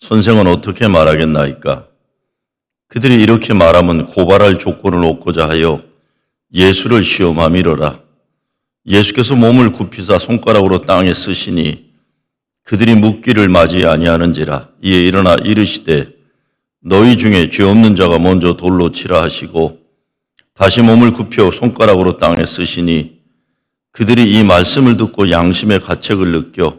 선생은 어떻게 말하겠나이까? 그들이 이렇게 말하면 고발할 조건을 얻고자 하여 예수를 시험함이로라. 예수께서 몸을 굽히사 손가락으로 땅에 쓰시니 그들이 묻기를 맞이 아니하는지라 이에 일어나 이르시되 너희 중에 죄 없는 자가 먼저 돌로 치라 하시고 다시 몸을 굽혀 손가락으로 땅에 쓰시니 그들이 이 말씀을 듣고 양심의 가책을 느껴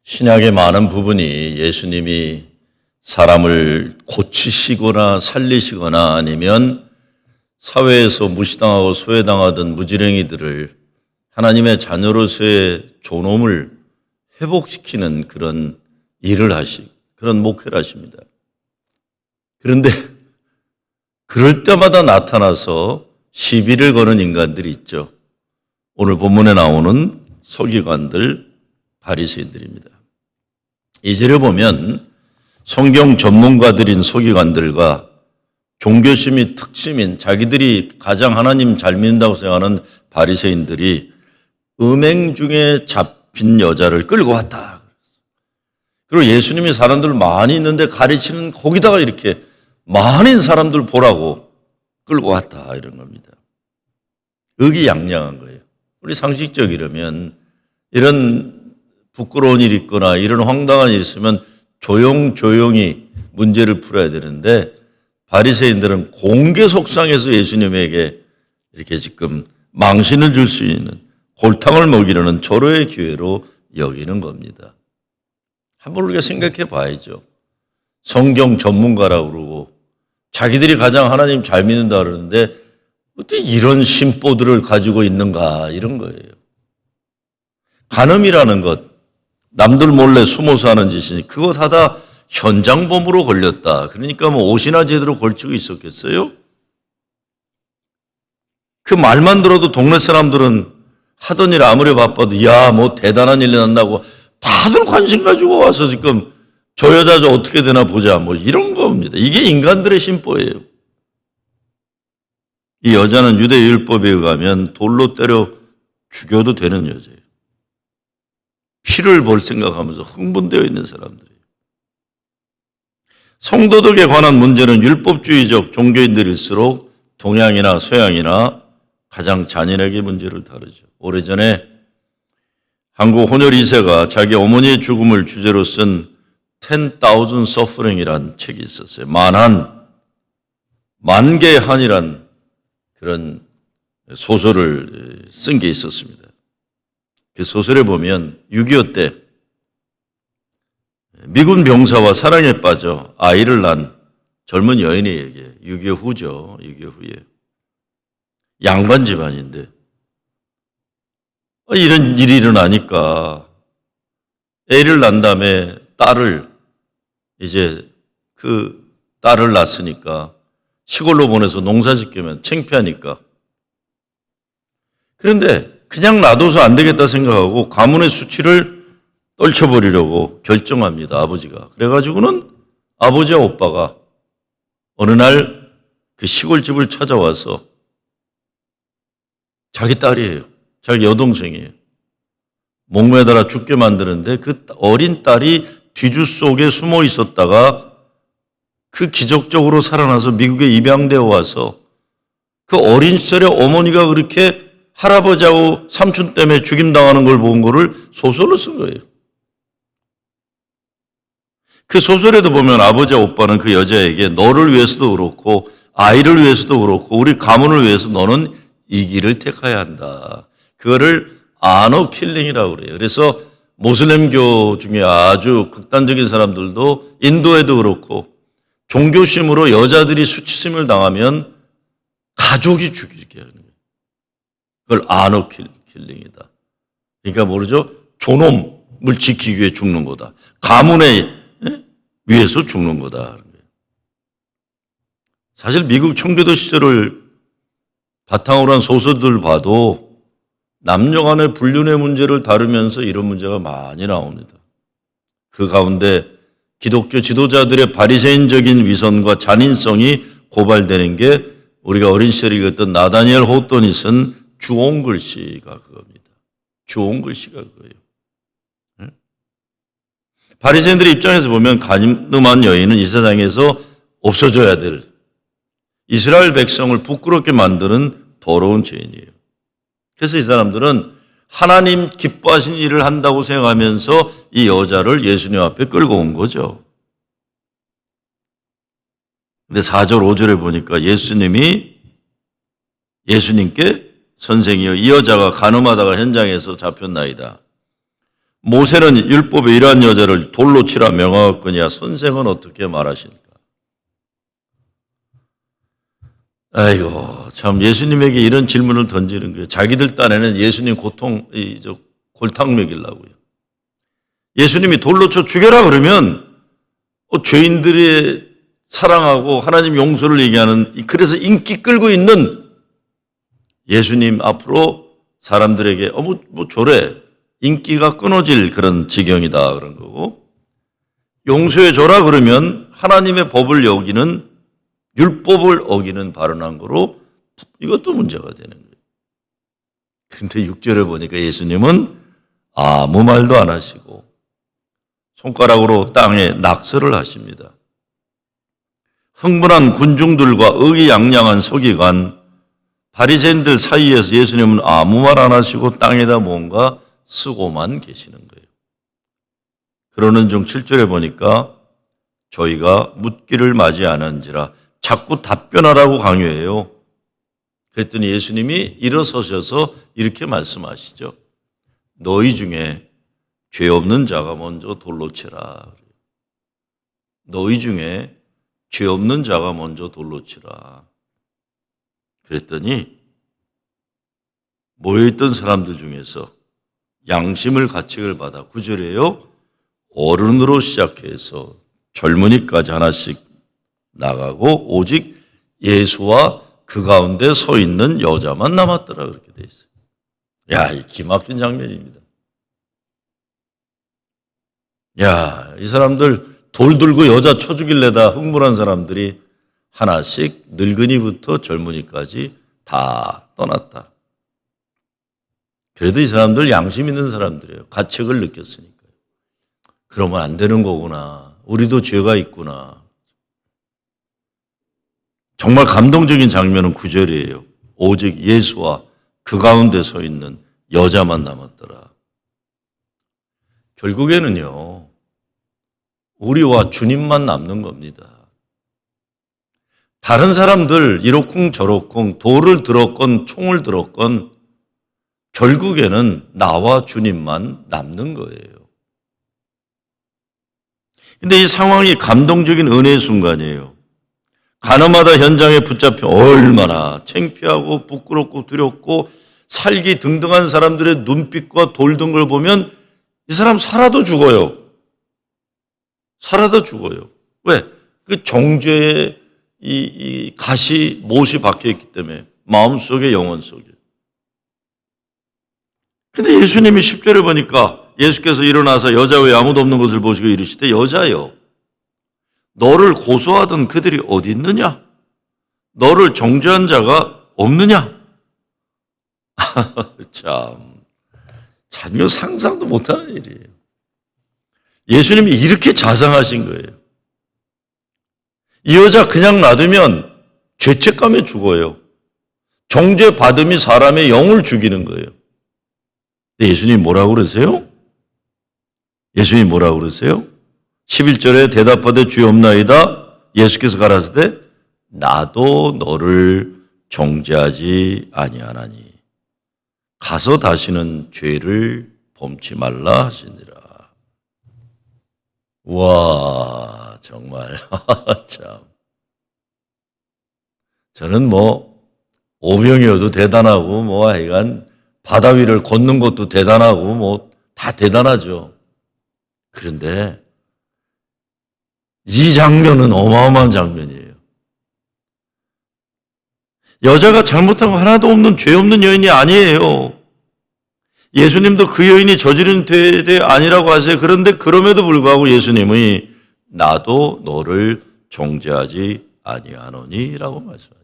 신약의 많은 부분이 예수님이 사람을 고치시거나 살리시거나 아니면 사회에서 무시당하고 소외당하던 무지랭이들을 하나님의 자녀로서의 존엄을 회복시키는 그런 일을 하시, 그런 목회를 하십니다. 그런데 그럴 때마다 나타나서 시비를 거는 인간들이 있죠. 오늘 본문에 나오는 서기관들, 바리새인들입니다. 이제를 보면 성경 전문가들인 서기관들과 종교심이 특심인 자기들이 가장 하나님 잘 믿는다고 생각하는 바리새인들이 음행 중에 잡힌 여자를 끌고 왔다. 그리고 예수님이 사람들 많이 있는데 가르치는 거기다가 이렇게 많은 사람들 보라고 끌고 왔다 이런 겁니다. 의기양양한 거예요. 우리 상식적이라면 이런 부끄러운 일 있거나 이런 황당한 일 있으면 조용조용히 문제를 풀어야 되는데 바리새인들은 공개 속상해서 예수님에게 이렇게 지금 망신을 줄 수 있는 골탕을 먹이려는 절호의 기회로 여기는 겁니다. 한번 우리가 생각해 봐야죠. 성경 전문가라고 그러고 자기들이 가장 하나님 잘 믿는다 그러는데 어떻게 이런 심보들을 가지고 있는가 이런 거예요. 간음이라는 것, 남들 몰래 숨어서 하는 짓이니 그것 하다 현장범으로 걸렸다. 그러니까 뭐 옷이나 제대로 걸치고 있었겠어요? 그 말만 들어도 동네 사람들은 하던 일 아무리 바빠도 야, 뭐 대단한 일이 난다고 다들 관심 가지고 와서 지금 저 여자 저 어떻게 되나 보자. 뭐 이런 겁니다. 이게 인간들의 심보예요. 이 여자는 유대 율법에 의하면 돌로 때려 죽여도 되는 여자예요. 피를 볼 생각하면서 흥분되어 있는 사람들이에요. 성도덕에 관한 문제는 율법주의적 종교인들일수록 동양이나 서양이나 가장 잔인하게 문제를 다루죠. 오래전에 한국 혼혈 2세가 자기 어머니의 죽음을 주제로 쓴 10,000 Suffering이라는 책이 있었어요. 만한, 만개의 한이란 그런 소설을 쓴 게 있었습니다. 그 소설에 보면 6.25 때 미군 병사와 사랑에 빠져 아이를 낳은 젊은 여인에게 6.25 후죠. 6.25 후에. 양반 집안인데 어, 이런 일이 일어나니까 애를 낳은 다음에 딸을 이제 그 딸을 낳았으니까 시골로 보내서 농사 짓기면 창피하니까 그런데 그냥 놔둬서 안 되겠다 생각하고 가문의 수치를 떨쳐버리려고 결정합니다. 아버지가. 그래가지고는 아버지와 오빠가 어느 날 그 시골집을 찾아와서 자기 딸이에요. 자기 여동생이에요. 목매달아 죽게 만드는데 그 어린 딸이 뒤주 속에 숨어 있었다가 그 기적적으로 살아나서 미국에 입양되어 와서 그 어린 시절에 어머니가 그렇게 할아버지하고 삼촌 때문에 죽임당하는 걸 본 거를 소설로 쓴 거예요. 그 소설에도 보면 아버지와 오빠는 그 여자에게 너를 위해서도 그렇고 아이를 위해서도 그렇고 우리 가문을 위해서 너는 이 길을 택해야 한다. 그거를 아너 킬링이라고 그래요. 그래서 모슬렘교 중에 아주 극단적인 사람들도 인도에도 그렇고 종교심으로 여자들이 수치심을 당하면 가족이 죽이게 하는. 그걸 아너 킬- 킬링이다. 그러니까 모르죠? 존엄을 지키기 위해 죽는 거다. 가문에 예? 위해서 죽는 거다. 사실 미국 청교도 시절을 바탕으로 한 소설들 봐도 남녀 간의 불륜의 문제를 다루면서 이런 문제가 많이 나옵니다. 그 가운데 기독교 지도자들의 바리새인적인 위선과 잔인성이 고발되는 게 우리가 어린 시절에 읽었던 나다니엘 호돈이 쓴 주온 글씨가 그겁니다. 주온 글씨가 그거예요. 응? 바리새인들의 입장에서 보면 가늠한 여인은 이 세상에서 없어져야 될 이스라엘 백성을 부끄럽게 만드는 더러운 죄인이에요. 그래서 이 사람들은 하나님 기뻐하신 일을 한다고 생각하면서 이 여자를 예수님 앞에 끌고 온 거죠. 근데 4절, 5절에 보니까 예수님이 예수님께 선생이여 이 여자가 가늠하다가 현장에서 잡혔나이다. 모세는 율법에 이러한 여자를 돌로 치라 명하였거니와 선생은 어떻게 말하십니까? 아이고, 참 예수님에게 이런 질문을 던지는 거예요. 자기들 딴에는 예수님 고통, 이, 저, 골탕 먹이려고요. 예수님이 돌로 쳐 죽여라 그러면, 어, 죄인들의 사랑하고 하나님 용서를 얘기하는, 이- 그래서 인기 끌고 있는 예수님 앞으로 사람들에게, 어, 뭐, 뭐, 저래. 인기가 끊어질 그런 지경이다. 그런 거고. 용서해 줘라 그러면 하나님의 법을 여기는 율법을 어기는 발언한 거로 이것도 문제가 되는 거예요. 그런데 6절에 보니까 예수님은 아무 말도 안 하시고 손가락으로 땅에 낙서를 하십니다. 흥분한 군중들과 의기양양한 서기관 바리새인들 사이에서 예수님은 아무 말 안 하시고 땅에다 뭔가 쓰고만 계시는 거예요. 그러는 중 7절에 보니까 저희가 묻기를 맞이하는지라 자꾸 답변하라고 강요해요. 그랬더니 예수님이 일어서셔서 이렇게 말씀하시죠. 너희 중에 죄 없는 자가 먼저 돌로 치라. 너희 중에 죄 없는 자가 먼저 돌로 치라. 그랬더니 모여있던 사람들 중에서 양심을 가책을 받아 구절해요. 어른으로 시작해서 젊은이까지 하나씩 나가고 오직 예수와 그 가운데 서 있는 여자만 남았더라 그렇게 돼 있어요. 야, 이 기막힌 장면입니다. 야, 이 사람들 돌 들고 여자 쳐 죽일래다 흥분한 사람들이 하나씩 늙은이부터 젊은이까지 다 떠났다. 그래도 이 사람들 양심 있는 사람들이에요. 가책을 느꼈으니까요. 그러면 안 되는 거구나. 우리도 죄가 있구나. 정말 감동적인 장면은 구절이에요. 오직 예수와 그 가운데 서 있는 여자만 남았더라. 결국에는요, 우리와 주님만 남는 겁니다. 다른 사람들 이렇쿵 저렇쿵 돌을 들었건 총을 들었건 결국에는 나와 주님만 남는 거예요. 근데 이 상황이 감동적인 은혜의 순간이에요. 가늠하다 현장에 붙잡혀 얼마나 창피하고 부끄럽고 두렵고 살기 등등한 사람들의 눈빛과 돌든 걸 보면 이 사람 살아도 죽어요. 살아도 죽어요. 왜? 그 정죄의 이, 이 가시, 못이 박혀 있기 때문에 마음 속에 영혼 속에. 근데 예수님이 10절에 보니까 예수께서 일어나서 여자 외에 아무도 없는 것을 보시고 이르시되 여자여 너를 고소하던 그들이 어디 있느냐? 너를 정죄한 자가 없느냐? 참, 전혀 상상도 못하는 일이에요. 예수님이 이렇게 자상하신 거예요. 이 여자 그냥 놔두면 죄책감에 죽어요. 정죄 받음이 사람의 영을 죽이는 거예요. 예수님 뭐라고 그러세요? 예수님 뭐라고 그러세요? 11절에 대답하되 주옵나이다. 예수께서 가라사대 나도 너를 정죄하지 아니하나니 가서 다시는 죄를 범치 말라 하시니라. 와 정말 참 저는 뭐 오병이어도 대단하고 뭐 하여간 바다 위를 걷는 것도 대단하고 뭐 다 대단하죠. 그런데 이 장면은 어마어마한 장면이에요. 여자가 잘못한 거 하나도 없는 죄 없는 여인이 아니에요. 예수님도 그 여인이 저지른 죄 아니라고 하세요. 그런데 그럼에도 불구하고 예수님이 나도 너를 정죄하지 아니하노니라고 말씀하죠.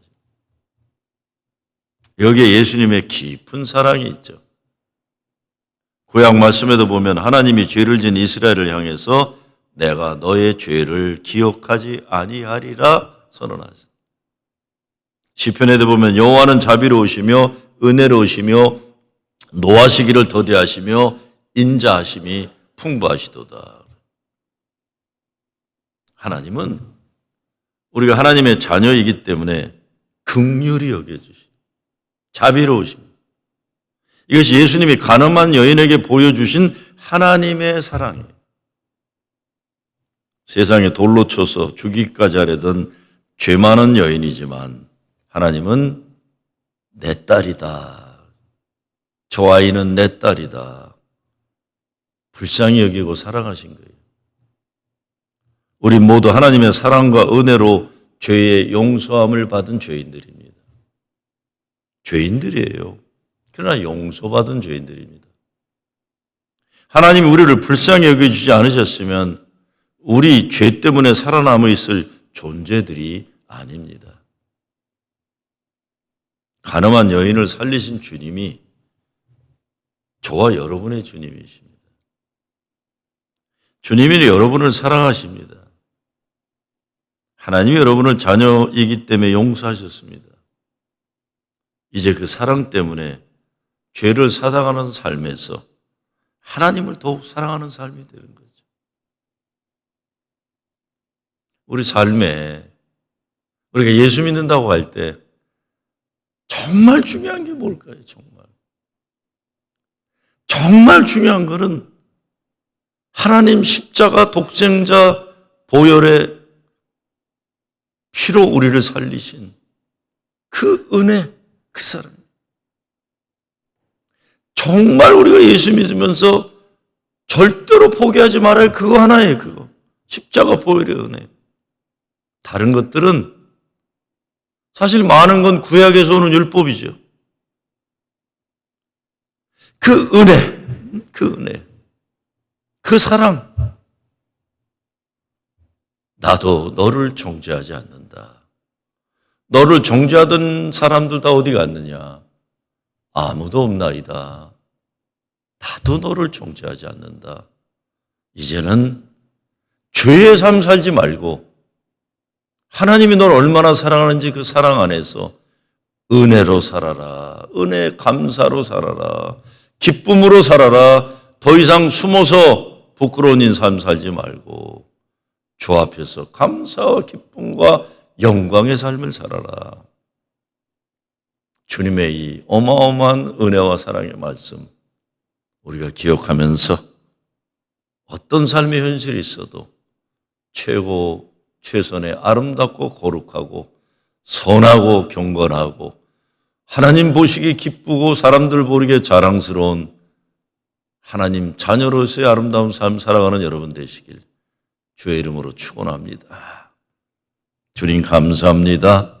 여기에 예수님의 깊은 사랑이 있죠. 구약 말씀에도 보면 하나님이 죄를 진 이스라엘을 향해서 내가 너의 죄를 기억하지 아니하리라 선언하셨어요. 시편에도 보면 여호와는 자비로우시며 은혜로우시며 노하시기를 더디하시며 인자하심이 풍부하시도다. 하나님은 우리가 하나님의 자녀이기 때문에 극률이 여겨주시 자비로우신 이것이 예수님이 가늠한 여인에게 보여주신 하나님의 사랑이에요. 세상에 돌로 쳐서 죽이기까지 하려던 죄 많은 여인이지만 하나님은 내 딸이다. 저 아이는 내 딸이다. 불쌍히 여기고 사랑하신 거예요. 우리 모두 하나님의 사랑과 은혜로 죄의 용서함을 받은 죄인들입니다. 죄인들이에요. 그러나 용서받은 죄인들입니다. 하나님이 우리를 불쌍히 여겨주지 않으셨으면 우리 죄 때문에 살아남아 있을 존재들이 아닙니다. 가늠한 여인을 살리신 주님이 저와 여러분의 주님이십니다. 주님이 여러분을 사랑하십니다. 하나님이 여러분을 자녀이기 때문에 용서하셨습니다. 이제 그 사랑 때문에 죄를 사당하는 삶에서 하나님을 더욱 사랑하는 삶이 되는 거죠. 우리 삶에 우리가 예수 믿는다고 할 때 정말 중요한 게 뭘까요? 정말. 정말 중요한 것은 하나님 십자가 독생자 보혈의 피로 우리를 살리신 그 은혜, 그 사랑. 정말 우리가 예수 믿으면서 절대로 포기하지 말아야 그거 하나예요, 그거. 십자가 보혈의 은혜. 다른 것들은 사실 많은 건 구약에서 오는 율법이죠. 그 은혜, 그 은혜, 그 사랑. 나도 너를 정죄하지 않는다. 너를 정죄하던 사람들 다 어디 갔느냐? 아무도 없나이다. 나도 너를 정죄하지 않는다. 이제는 죄의 삶 살지 말고 하나님이 널 얼마나 사랑하는지 그 사랑 안에서 은혜로 살아라. 은혜 감사로 살아라. 기쁨으로 살아라. 더 이상 숨어서 부끄러운 인삶 살지 말고 주 앞에서 감사와 기쁨과 영광의 삶을 살아라. 주님의 이 어마어마한 은혜와 사랑의 말씀 우리가 기억하면서 어떤 삶의 현실이 있어도 최고 최선의 아름답고 거룩하고 선하고 경건하고 하나님 보시기 기쁘고 사람들 보기에 자랑스러운 하나님 자녀로서의 아름다운 삶 살아가는 여러분 되시길 주의 이름으로 축원합니다. 주님 감사합니다.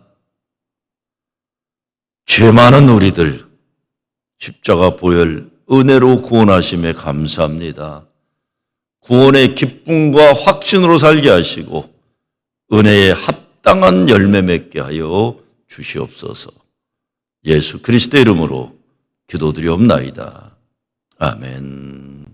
죄 많은 우리들 십자가 보혈 은혜로 구원하심에 감사합니다. 구원의 기쁨과 확신으로 살게 하시고 은혜에 합당한 열매 맺게 하여 주시옵소서. 예수 그리스도 이름으로 기도드리옵나이다. 아멘.